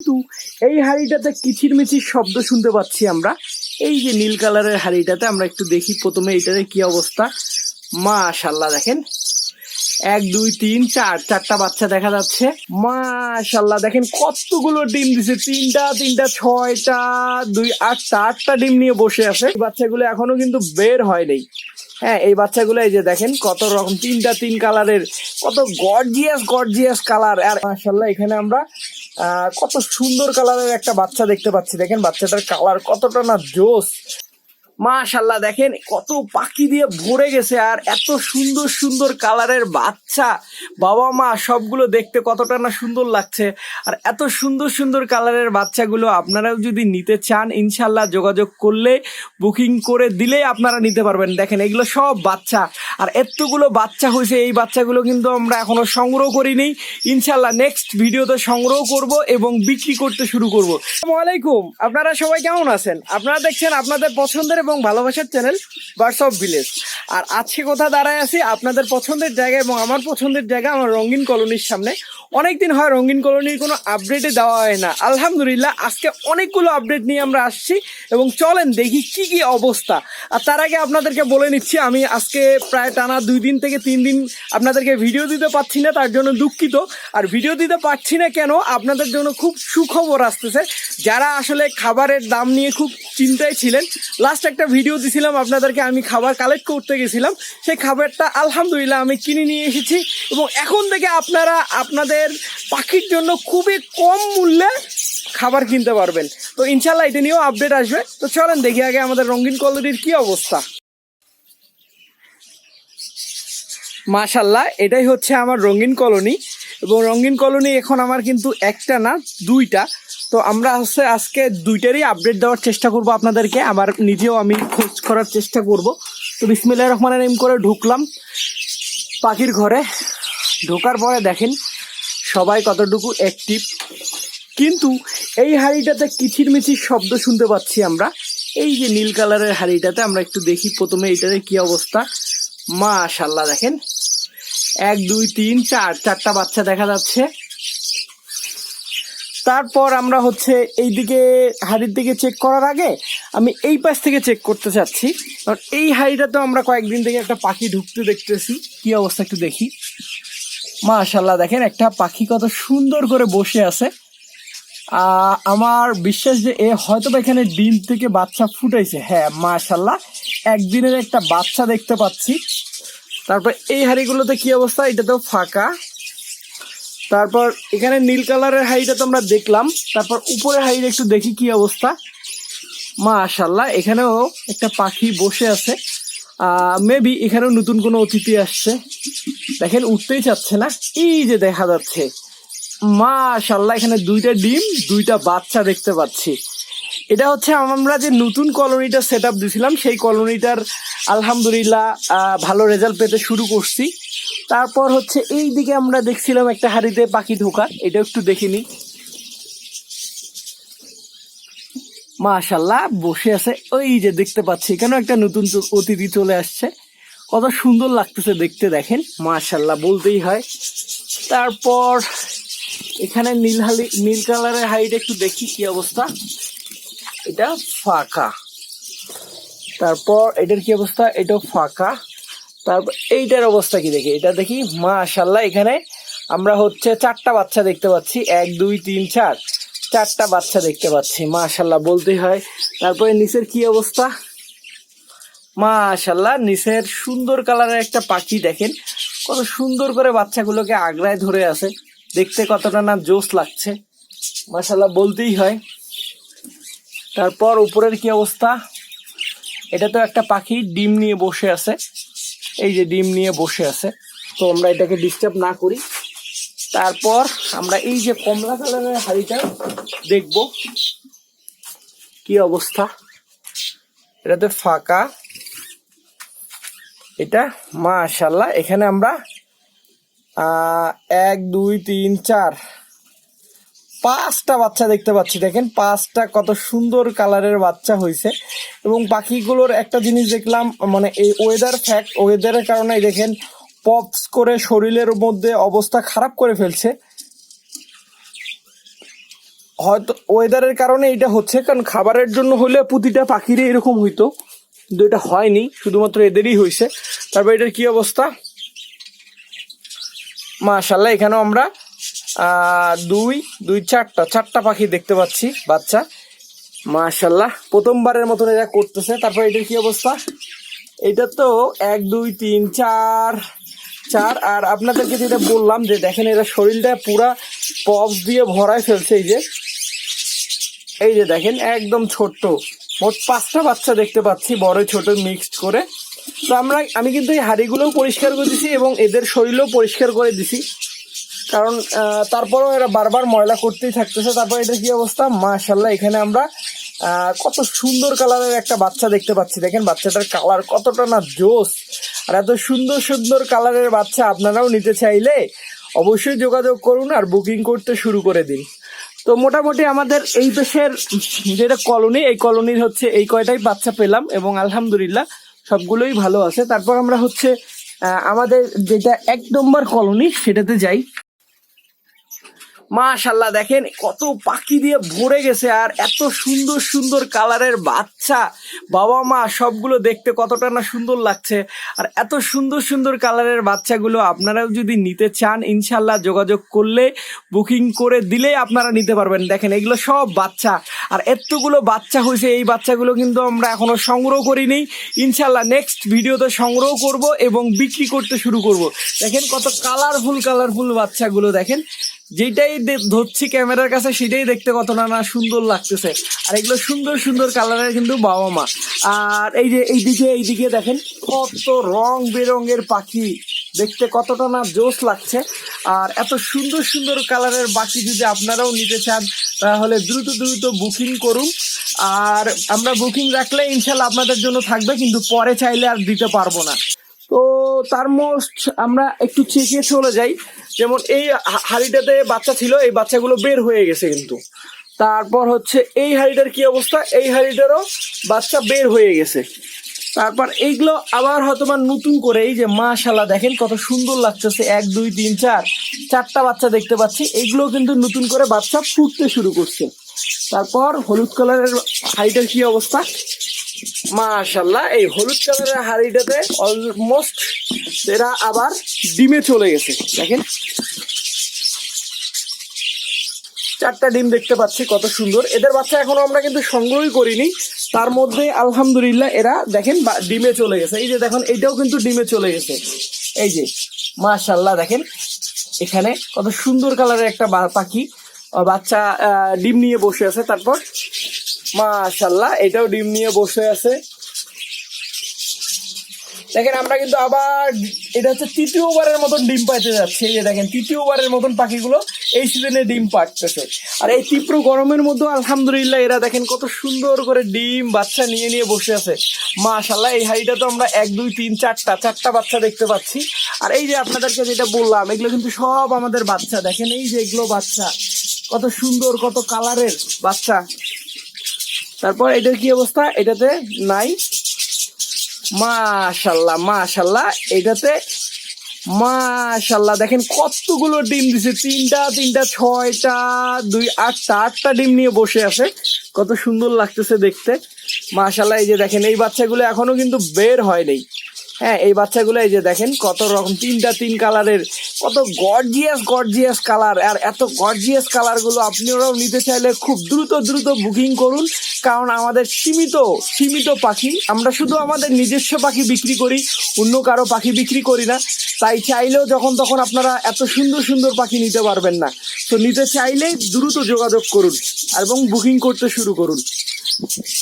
কিন্তু এই হাড়িটাতে কিচির মিচির শব্দ শুনতে পাচ্ছি আমরা। এই যে নীল কালারের হাড়িটাতে আমরা একটু দেখি প্রথমে এটাতে কি অবস্থা। মাশাল্লাহ দেখেন। এক, দুই, তিন, চার, চারটা বাচ্চা দেখা যাচ্ছে। মাশাল্লাহ দেখেন কতগুলো ডিম দিছে। তিনটা তিনটা, ছয়টা, দুই, আটটা আটটা ডিম নিয়ে বসে আছে। এই বাচ্চাগুলো এখনও কিন্তু বের হয়নি হ্যাঁ এই বাচ্চাগুলো এই যে দেখেন কত রকম তিনটা, তিন কালারের। কত গর্জিয়াস গর্জিয়াস কালার আর মাশাল্লাহ এখানে আমরা কত সুন্দর কালারের একটা বাচ্চা দেখতে পাচ্ছি। দেখেন বাচ্চাটার কালার কতটা না জোস। মাশাল্লাহ দেখেন কত পাখি দিয়ে ভরে গেছে আর এত সুন্দর সুন্দর কালারের বাচ্চা। বাবা মা সবগুলো দেখতে কতটা না সুন্দর লাগছে। আর এত সুন্দর সুন্দর কালারের বাচ্চাগুলো আপনারাও যদি নিতে চান ইনশাল্লাহ যোগাযোগ করলে, বুকিং করে দিলেই আপনারা নিতে পারবেন। দেখেন এগুলো সব বাচ্চা। আর এতগুলো বাচ্চা হয়েছে, এই বাচ্চাগুলো কিন্তু আমরা এখনও সংগ্রহ করিনি। ইনশাল্লাহ নেক্সট ভিডিওতে সংগ্রহ করব এবং বিক্রি করতে শুরু করব। আসসালামু আলাইকুম, আপনারা সবাই কেমন আছেন? আপনারা দেখছেন আপনাদের পছন্দের এবং ভালোবাসার চ্যানেল বার্ডস অফ ভিলেজ আর আজকে কোথা দাঁড়ায় আছি? আপনাদের পছন্দের জায়গা এবং আমার পছন্দের জায়গা আমার রঙিন কলোনির সামনে। অনেকদিন হয় রঙিন কলোনির কোনো আপডেটে দেওয়া হয় না। আলহামদুলিল্লাহ, আজকে অনেকগুলো আপডেট নিয়ে আমরা আসছি এবং চলেন দেখি কি কি অবস্থা। আর তার আগে আপনাদেরকে বলে নিচ্ছি, আমি আজকে প্রায় টানা দুই দিন থেকে তিন দিন আপনাদেরকে ভিডিও দিতে পারছি না, তার জন্য দুঃখিত। আর ভিডিও দিতে পারছি না কেন? আপনাদের জন্য খুব সুখবর আসতেছে। যারা আসলে খাবারের দাম নিয়ে খুব চিন্তায় ছিলেন লাস্ট একটা ভিডিও দিছিলাম আপনাদেরকে, আমি খাবার কালেক্ট করতে গেছিলাম। সেই খাবারটা আলহামদুলিল্লাহ আমি কিনে নিয়ে এসেছি এবং এখন থেকে আপনারা আপনাদের পাখির জন্য খুবই কম মূল্যে খাবার কিনতে পারবেন। তো ইনশাল্লাহ এটা নিয়েও আপডেট আসবে। তো চলেন দেখি আগে আমাদের রঙিন কলোনির কি অবস্থা। মাশাল্লাহ এটাই হচ্ছে আমার রঙিন কলোনি। এবং রঙিন কলোনি এখন আমার কিন্তু একটা না, দুইটা। তো আমরা হচ্ছে আজকে দুইটারই আপডেট দেওয়ার চেষ্টা করব আপনাদেরকে। আমার নিজেও আমি খোঁজ করার চেষ্টা করব। তো বিসমিল্লাহ রহমানের এম করে ঢুকলাম পাখির ঘরে। ঢোকার পরে দেখেন সবাই কতটুকু অ্যাক্টিভ কিন্তু এই হাড়িটাতে কিচির মিচির শব্দ শুনতে পাচ্ছি আমরা। এই যে নীল কালারের হাড়িটাতে আমরা একটু দেখি প্রথমে এটাতে কি অবস্থা। মা মাশাল্লাহ দেখেন। এক, দুই, তিন, চার, চারটা বাচ্চা দেখা যাচ্ছে। তারপর আমরা হচ্ছে এই দিকে হাড়ির দিকে চেক করার আগে আমি এই পাশ থেকে চেক করতে চাচ্ছি। কারণ এই হাড়িটা তো আমরা কয়েকদিন থেকে একটা পাখি ঢুকতে দেখতেছি। কি অবস্থা একটু দেখি। মাশাল্লাহ দেখেন একটা পাখি কত সুন্দর করে বসে আছে। আমার বিশ্বাস যে এ হয়তো এখানে ডিম থেকে বাচ্চা ফুটাইছে। হ্যাঁ মাশাল্লাহ একদিনের একটা বাচ্চা দেখতে পাচ্ছি। তারপর এই হাড়িগুলোতে কি অবস্থা? এটা তো ফাঁকা। তারপর এখানে নীল কালারের হাড়িটা তো আমরা দেখলাম। তারপর উপরের হাড়িটা একটু দেখি কি অবস্থা। মা মাশাল্লাহ এখানেও একটা পাখি বসে আছে। মেবি এখানেও নতুন কোনো অতিথি আসছে। দেখেন, উঠতেই চাচ্ছে না। এই যে দেখা যাচ্ছে। মাশাল্লাহ এখানে দুইটা ডিম, দুইটা বাচ্চা দেখতে পাচ্ছি। এটা হচ্ছে আমরা যে নতুন কলোনিটা সেট আপ দিয়েছিলাম সেই কলোনিটার আলহামদুলিল্লাহ ভালো রেজাল্ট পেতে শুরু করছি। তারপর হচ্ছে এই দিকে আমরা দেখছিলাম একটা হাড়িতে পাখি ঢোকা এটা একটু দেখিনি মাশাল্লাহ, বসে আছে। ওই যে দেখতে পাচ্ছি, এখানেও একটা নতুন অতিথি চলে আসছে। কত সুন্দর লাগতেছে দেখতে, দেখেন। মাশাল্লাহ, বলতেই হয়। তারপর এখানে নীল হালি নীল কালারের হাইট একটু দেখি কি অবস্থা। এটা ফাঁকা। তারপর এটার কি অবস্থা? এটাও ফাঁকা। তারপর এইটার অবস্থা কি দেখি? এটা দেখি মাশাল্লাহ এখানে আমরা হচ্ছে চারটা বাচ্চা দেখতে পাচ্ছি। এক, দুই, তিন, চার। চারটা বাচ্চা দেখতে পাচ্ছি মাশাল্লাহ বলতেই হয়। তারপরে নিচের কি অবস্থা? মাশাল্লাহ নিচের সুন্দর কালারের একটা পাখি, দেখেন। কত সুন্দর করে বাচ্চাগুলোকে আগ্রায় ধরে আছে। দেখতে কতটা না জোস লাগছে। মাশাল্লাহ বলতেই হয়। তারপর উপরের কি অবস্থা? এটা তো একটা পাখি, ডিম নিয়ে বসে আছে। এই যে ডিম নিয়ে বসে আছে। তো আমরা এটাকে ডিস্টার্ব না করি। তারপর আমরা এই যে কমলা কালারের হাড়িটা দেখব। কি অবস্থা? এটাতে ফাঁকা। এটা মাশাল্লাহ এখানে আমরা এক, দুই, তিন, চার পাঁচটা বাচ্চা দেখতে পাচ্ছি। দেখেন, পাঁচটা কত সুন্দর কালারের বাচ্চা হয়েছে এবং পাখিগুলোর একটা জিনিস দেখলাম মানে এই ওয়েদার ফ্যাক্ট ওয়েদারের কারণে দেখেন পপস করে শরীরের মধ্যে অবস্থা খারাপ করে ফেলছে। হয়তো ওয়েদারের কারণে এটা হচ্ছে, কারণ খাবারের জন্য হলে প্রতিটা পাখিরই এরকম হইতো, কিন্তু এটা হয়নি, শুধুমাত্র এদেরই হয়েছে তারপর এটার কি অবস্থা? মাশাল্লাহ এখানেও আমরা দুই দুই চারটা চারটা পাখি দেখতে পাচ্ছি, বাচ্চা। মাশাল্লাহ প্রথমবারের মতন এরা করতেছে। তারপর এটার কি অবস্থা? এটা তো এক, দুই, তিন, চার চার। আর আপনাদেরকে যেটা বললাম যে, দেখেন এরা শরীরটা পুরা পপস দিয়ে ভরায় ফেলছে এই যে। এই যে দেখেন, একদম ছোট্ট। মোট পাঁচটা বাচ্চা দেখতে পাচ্ছি, বড়, ছোট, মিক্সড করে। তো আমরা, আমি কিন্তু এই হাড়িগুলোও পরিষ্কার করে দিছি এবং এদের শরীরও পরিষ্কার করে দিছি। কারণ তারপরেও এরা বারবার ময়লা করতেই থাকতেছে। তারপর এটা কি অবস্থা? মাশাল্লাহ এখানে আমরা কত সুন্দর কালারের একটা বাচ্চা দেখতে পাচ্ছি। দেখেন, বাচ্চাটার কালার কতটা না জোস। আর এত সুন্দর সুন্দর কালারের বাচ্চা আপনারাও নিতে চাইলে অবশ্যই যোগাযোগ করুন আর বুকিং করতে শুরু করে দিন। তো মোটামুটি আমাদের এই দেশের যেটা কলোনি, এই কলোনির হচ্ছে এই কয়টাই বাচ্চা পেলাম এবং আলহামদুলিল্লাহ সবগুলোই ভালো আছে। তারপর আমরা হচ্ছে আমাদের যেটা এক নম্বর কলোনি, সেটাতে যাই। মাশাল্লাহ দেখেন কত পাখি দিয়ে ভরে গেছে আর এত সুন্দর সুন্দর কালারের বাচ্চা। বাবা মা সবগুলো দেখতে কতটা না সুন্দর লাগছে। আর এত সুন্দর সুন্দর কালারের বাচ্চাগুলো আপনারাও যদি নিতে চান ইনশাল্লাহ যোগাযোগ করলে, বুকিং করে দিলেই আপনারা নিতে পারবেন। দেখেন এগুলো সব বাচ্চা। আর এতগুলো বাচ্চা হয়েছে, এই বাচ্চাগুলো কিন্তু আমরা এখনও সংগ্রহ করিনি। ইনশাল্লাহ নেক্সট ভিডিওতে সংগ্রহ করব এবং বিক্রি করতে শুরু করব। দেখেন কত কালারফুল কালারফুল বাচ্চাগুলো, দেখেন। যেটাই ধরছি ক্যামেরার কাছে, সেটাই দেখতে কতটা না না সুন্দর লাগতেছে। আর এগুলো সুন্দর সুন্দর কালারের কিন্তু বাবা মা আর এই যে এইদিকে এইদিকে দেখেন, কত রং বেরঙের পাখি। দেখতে কতটা না জোশ লাগছে। আর এত সুন্দর সুন্দর কালারের বাকি যদি আপনারাও নিতে চান, তাহলে দ্রুত দ্রুত বুকিং করুন। আর আমরা বুকিং রাখলে ইনশাল্লাহ আপনাদের জন্য থাকবে, কিন্তু পরে চাইলে আর দিতে পারব না। তো তার মোস্ট আমরা একটু চেকে চলে যাই। যেমন এই হাঁড়িটাতে বাচ্চা ছিল, এই বাচ্চাগুলো বের হয়ে গেছে কিন্তু। তারপর হচ্ছে এই হাঁড়িটার কি অবস্থা? এই হাঁড়িটারও বাচ্চা বের হয়ে গেছে। তারপর এইগুলো আবার হয়তো বা নতুন করে এই যে মাশাল্লাহ দেখেন কত সুন্দর লাগতেছে। এক, দুই, তিন, চার, চারটা বাচ্চা দেখতে পাচ্ছি। এইগুলো কিন্তু নতুন করে বাচ্চা ফুটতে শুরু করছে। তারপর হলুদ কালারের হাঁড়িটার কি অবস্থা? মাশাল্লাহ এই হলুদ কালারের হাড়িটাতে অলমোস্ট এরা আবার ডিমে চলে গেছে। দেখেন। চারটা ডিম দেখতে পাচ্ছি, কত সুন্দর। এদের বাচ্চা এখনও আমরা কিন্তু সংগ্রহই করিনি। তার মধ্যে আলহামদুলিল্লাহ এরা, দেখেন ডিমে চলে গেছে। এই যে দেখেন এইটাও কিন্তু ডিমে চলে গেছে। এই যে মাশাল্লাহ দেখেন। এখানে কত সুন্দর কালারের একটা পাখি। বাচ্চা ডিম নিয়ে বসে আছে। তারপর মাশাল্লাহ এটাও ডিম নিয়ে বসে আছে। দেখেন, আমরা কিন্তু আবার এটা হচ্ছে তৃতীয়বারের মতন ডিম পাইতে যাচ্ছে। এই যে দেখেন, তৃতীয়বারের মতন পাখিগুলো এই সিজনে ডিম পাড়তেছে। আর এই তীব্র গরমের মধ্যে আলহামদুলিল্লাহ এরা দেখেন কত সুন্দর করে ডিম বাচ্চা নিয়ে নিয়ে বসে আছে। মাশাল্লাহ এই হাড়িটা তো আমরা এক, দুই, তিন, চারটা চারটা বাচ্চা দেখতে পাচ্ছি। আর এই যে আপনাদেরকে যেটা বললাম, এগুলো কিন্তু সব আমাদের বাচ্চা। দেখেন, এই যে এগুলো বাচ্চা, কত সুন্দর, কত কালারের বাচ্চা। তারপর এটার কি অবস্থা? এটাতে নাই। মাশাল্লাহ মাশাল্লাহ। এটাতে মাশাল্লাহ, দেখেন কতগুলো ডিম দিছে। তিনটা তিনটা, ছয়টা, দুই, আটটা আটটা ডিম নিয়ে বসে আছে। কত সুন্দর লাগতেছে দেখতে। মাশাল্লাহ, এই যে দেখেন, এই বাচ্চাগুলো এখনও কিন্তু বের হয়নি হ্যাঁ এই বাচ্চাগুলো এই যে দেখেন, কত রকম, তিনটা তিন কালারের, কত গর্জিয়াস গর্জিয়াস কালার আর এত গর্জিয়াস কালারগুলো আপনারাও নিতে চাইলে খুব দ্রুত দ্রুত বুকিং করুন, কারণ আমাদের সীমিত সীমিত পাখি। আমরা শুধু আমাদের নিজস্ব পাখি বিক্রি করি, অন্য কারও পাখি বিক্রি করি না। তাই চাইলেও যখন তখন আপনারা এত সুন্দর সুন্দর পাখি নিতে পারবেন না। তো নিতে চাইলেই দ্রুত যোগাযোগ করুন, এবং বুকিং করতে শুরু করুন।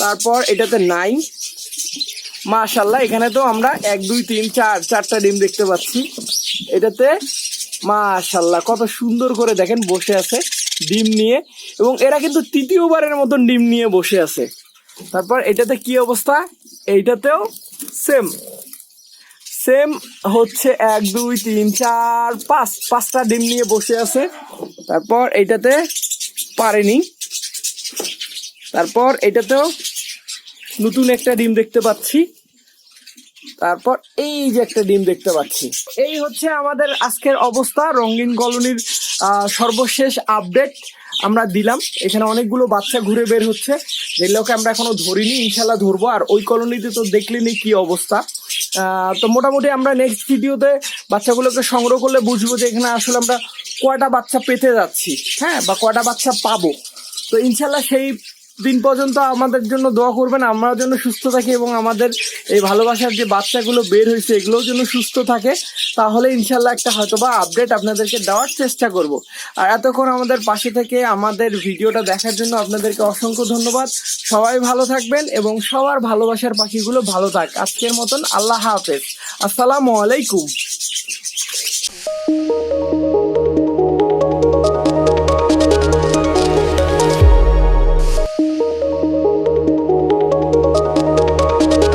তারপর এটাতে নাই মাশাল্লাহ এখানে তো আমরা এক, দুই, তিন, চার, চারটা ডিম দেখতে পাচ্ছি। এটাতে মাশাল্লাহ কত সুন্দর করে দেখেন বসে আছে ডিম নিয়ে। এবং এরা কিন্তু তৃতীয়বারের মতন ডিম নিয়ে বসে আছে। তারপর এটাতে কি অবস্থা? এইটাতেও সেম সেম হচ্ছে এক, দুই, তিন, চার, পাঁচ, পাঁচটা ডিম নিয়ে বসে আছে। তারপর এইটাতে পারেনি। তারপর এটাতেও নতুন একটা ডিম দেখতে পাচ্ছি। তারপর এই যে একটা ডিম দেখতে পাচ্ছি। এই হচ্ছে আমাদের আজকের অবস্থা, রঙিন কলোনির সর্বশেষ আপডেট আমরা দিলাম। এখানে অনেকগুলো বাচ্চা ঘুরে বের হচ্ছে। যেগুলোকে আমরা এখনও ধরিনি ইনশাল্লাহ ধরবো। আর ওই কলোনিতে তো দেখলেনি কি অবস্থা। তো মোটামুটি আমরা নেক্সট ভিডিওতে বাচ্চাগুলোকে সংগ্রহ করলে বুঝব যে এখানে আসলে আমরা কয়টা বাচ্চা পেতে যাচ্ছি। হ্যাঁ বা কয়টা বাচ্চা পাবো। তো ইনশাল্লাহ সেই দিন পর্যন্ত আমাদের জন্য দোয়া করবেন আমরা যেন সুস্থ থাকি এবং আমাদের এই ভালোবাসার যে বাচ্চাগুলো বের হয়েছে, এগুলোও যেন সুস্থ থাকে। তাহলে ইনশাল্লাহ একটা হয়তো বা আপডেট আপনাদেরকে দেওয়ার চেষ্টা করব। আর এতক্ষণ আমাদের পাশে থেকে আমাদের ভিডিওটা দেখার জন্য আপনাদেরকে অসংখ্য ধন্যবাদ। সবাই ভালো থাকবেন এবং সবার ভালোবাসার পাখিগুলো ভালো থাক। আজকের মতন আল্লাহ হাফেজ। আসসালামু আলাইকুম।